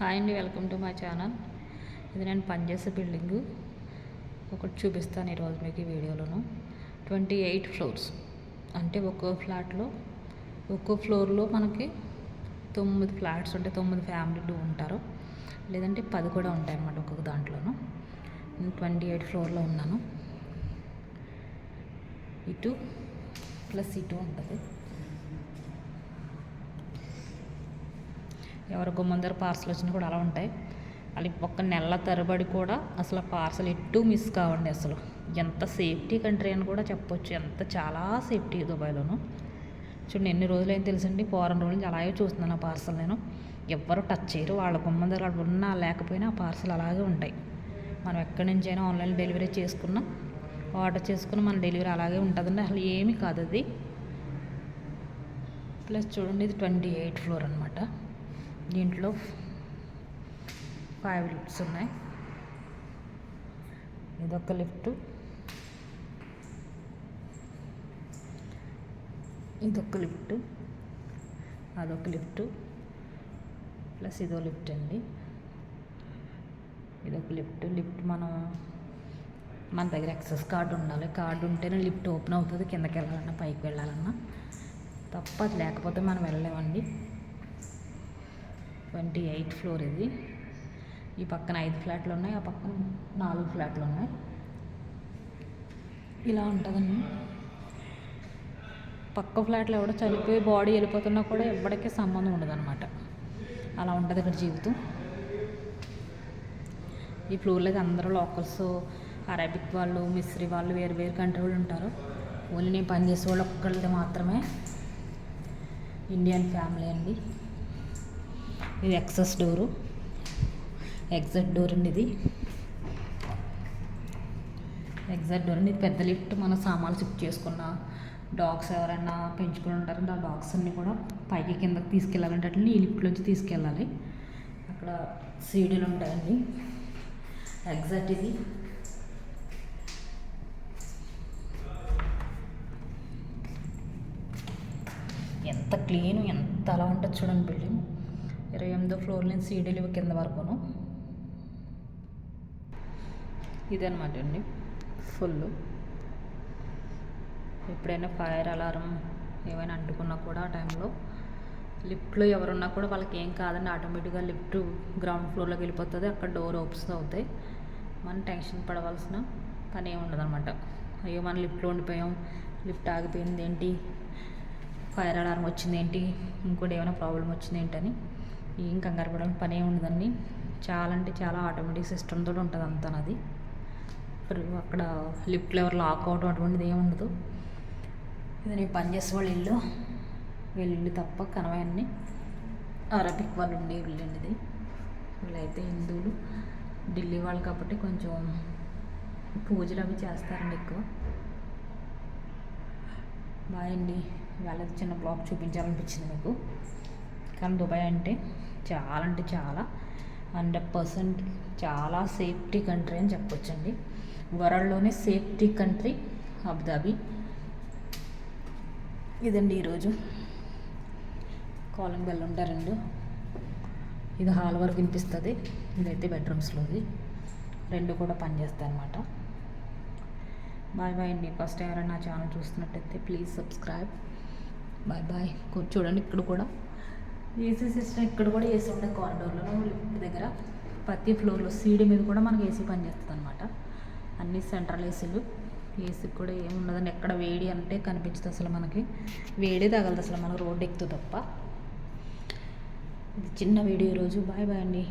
Hi అండి welcome to my channel ఇది నేను పనిచేసే బిల్డింగు ఒకటి చూపిస్తాను ఈరోజు మీకు ఈ వీడియోలోను. ట్వంటీ ఎయిట్ ఫ్లోర్స్ అంటే ఒక్కో ఫ్లాట్లో ఒక్కో ఫ్లోర్లో మనకి తొమ్మిది ఫ్లాట్స్ ఉంటే తొమ్మిది ఫ్యామిలీలు ఉంటారు. లేదంటే పది కూడా ఉంటాయి అన్నమాట ఒక్కొక్క దాంట్లోనూ. నేను ట్వంటీ ఎయిట్ ఫ్లోర్లో ఉన్నాను. ఇటు ప్లస్ ఇటు ఉంటుంది. ఎవరికో ముందర పార్సల్ వచ్చినా కూడా అలా ఉంటాయి. అలా ఒక్క నెల తరబడి కూడా అసలు పార్సల్ ఎటు మిస్ కావండి అసలు. ఎంత సేఫ్టీ కంట్రీ అని కూడా చెప్పొచ్చు. ఎంత చాలా సేఫ్టీ దుబాయ్లోను. చూడండి ఎన్ని రోజులు తెలుసండి? పోరం రోజులు నుంచి అలాగే చూస్తున్నాను ఆ పార్సల్ నేను. ఎవ్వరు టచ్ చేయరు. వాళ్ళ గుమ్మందర అక్కడ ఉన్నా లేకపోయినా ఆ పార్సల్ అలాగే ఉంటాయి. మనం ఎక్కడి నుంచైనా ఆన్లైన్ డెలివరీ చేసుకున్నా ఆర్డర్ చేసుకున్న మన డెలివరీ అలాగే ఉంటుందండి. అసలు ఏమీ కాదు అది. ప్లస్ చూడండి ఇది ట్వంటీ ఎయిట్ ఫ్లోర్ అనమాట దీంట్లో ఫైవ్ లిఫ్ట్స్ ఉన్నాయి. ఇదొక లిఫ్ట్ ఇదొక లిఫ్ట్ అదొక లిఫ్ట్ ప్లస్ ఇదో లిఫ్ట్ అండి. ఇదొక లిఫ్ట్ లిఫ్ట్ మనం మన దగ్గర ఎక్సెస్ కార్డు ఉండాలి. కార్డు ఉంటేనే లిఫ్ట్ ఓపెన్ అవుతుంది. కిందకి వెళ్ళాలన్నా పైకి వెళ్ళాలన్నా. తప్ప అది లేకపోతే మనం వెళ్ళలేమండి. ట్వంటీ ఎయిట్ ఫ్లోర్ ఇది. ఈ పక్కన ఐదు ఫ్లాట్లు ఉన్నాయి ఆ పక్కన నాలుగు ఫ్లాట్లు ఉన్నాయి. ఇలా ఉంటుందండి. పక్క ఫ్లాట్లో ఎవడో చనిపోయి బాడీ వెళ్ళిపోతున్నా కూడా ఎవరికీ సంబంధం ఉండదన్నమాట. అలా ఉంటుంది ఇక్కడ జీవితం. ఈ ఫ్లోర్లోకి అందరూ లోకల్స్ అరబిక్ వాళ్ళు మిస్రీ వాళ్ళు వేరు వేరు కంట్రీ వాళ్ళు ఉంటారు. ఓన్లీ నేను పనిచేసే వాళ్ళు ఒక్కళ్ళది మాత్రమే. ఇండియన్ ఫ్యామిలీ అండి. ఇది ఎక్సెస్ డోరు. ఎగ్జాక్ట్ డోర్ అండి ఇది. ఎగ్జాక్ట్ డోర్ అండి. ఇది పెద్ద లిఫ్ట్. మన సామాన్లు షిఫ్ట్ చేసుకున్న డాగ్స్ ఎవరైనా పెంచుకుని ఉంటారంటే ఆ డాగ్స్ అన్నీ కూడా పైకి కిందకి తీసుకెళ్ళాలంటే అట్లా ఈ లిఫ్ట్లోంచి తీసుకెళ్ళాలి. అక్కడ సీడీలు ఉంటాయండి. ఎగ్జాక్ట్ ఇది. ఎంత క్లీన్ ఎంత అలా ఉంటుంది చూడండి బిల్డింగ్. ఇరవై ఎనిమిదో ఫ్లోర్ నుంచి సీడీలు కింద వరకును. ఇదనమాట అండి. ఫుల్ ఎప్పుడైనా ఫైర్ అలారం ఏమైనా అంటుకున్నా కూడా ఆ టైంలో లిఫ్ట్లో ఎవరున్నా కూడా వాళ్ళకి ఏం కాదండి. ఆటోమేటిక్గా లిఫ్ట్ గ్రౌండ్ ఫ్లోర్లోకి వెళ్ళిపోతుంది. అక్కడ డోర్ ఓపెన్స్ అవుతాయి. మనం టెన్షన్ పడవలసిన పని ఏమి ఉండదన్నమాట అయ్యో మనం లిఫ్ట్లో ఉండిపోయాం. లిఫ్ట్ ఆగిపోయింది ఏంటి ఫైర్ అలారం వచ్చింది ఏంటి ఇంకోటి ఏమైనా ప్రాబ్లం వచ్చింది ఏంటని ఏం కంగారు పడడం పనే ఉండదండి. చాలా అంటే చాలా ఆటోమేటిక్ సిస్టమ్తో ఉంటుంది అంతా అది అక్కడ లిఫ్ట్ లెవర్ లాక్ అవడం అటువంటిది ఏమి ఉండదు. ఇది నేను పనిచేసే వాళ్ళ ఇల్లు. వీళ్ళ ఇల్లు తప్ప కనవాయన్ని. అరబిక్ వాళ్ళు ఉండే ఇల్లు అండి ఇది. వీళ్ళైతే హిందువులు. ఢిల్లీ వాళ్ళు కాబట్టి కొంచెం పూజలు అవి చేస్తారండి ఎక్కువ. బాయ్ అండి. వాళ్ళకి చిన్న బ్లాగ్ చూపించాలనిపించింది మీకు. కానీ దుబాయ్ అంటే చాలా అంటే చాలా హండ్రెడ్ పర్సెంట్ చాలా సేఫ్టీ కంట్రీ అని చెప్పొచ్చండి. వరల్డ్లోనే సేఫ్టీ కంట్రీ అబుదాబి. ఇదండి ఈరోజు. కాలింగ్ బెల్ ఉంటా రెండు? ఇది హాల్ వరకు వినిపిస్తుంది. ఇదైతే బెడ్రూమ్స్లోది. రెండు కూడా పనిచేస్తాయి అనమాట బాయ్ బాయ్ అండి. ఫస్ట్ ఎవరైనా ఛానల్ చూస్తున్నట్టయితే ప్లీజ్ సబ్స్క్రైబ్. Bye bye. చూడండి ఇక్కడ కూడా. ఏసీ సిస్టమ్ ఇక్కడ కూడా ఏసీ ఉండే కారిడోర్లో లిఫ్ట్ దగ్గర. ప్రతి ఫ్లోర్లో సీడీ మీద కూడా మనకి ఏసీ పనిచేస్తుంది అనమాట అన్ని సెంట్రల్ ఏసీలు ఏసీ కూడా ఏముండదని ఎక్కడ వేడి అంటే కనిపించదు అసలు మనకి. వేడి తగలదు అసలు మనకు రోడ్డు ఎక్కుతుంది తప్ప. ఇది చిన్న వీడియో రోజు. బాయ్ బాయ్ అండి.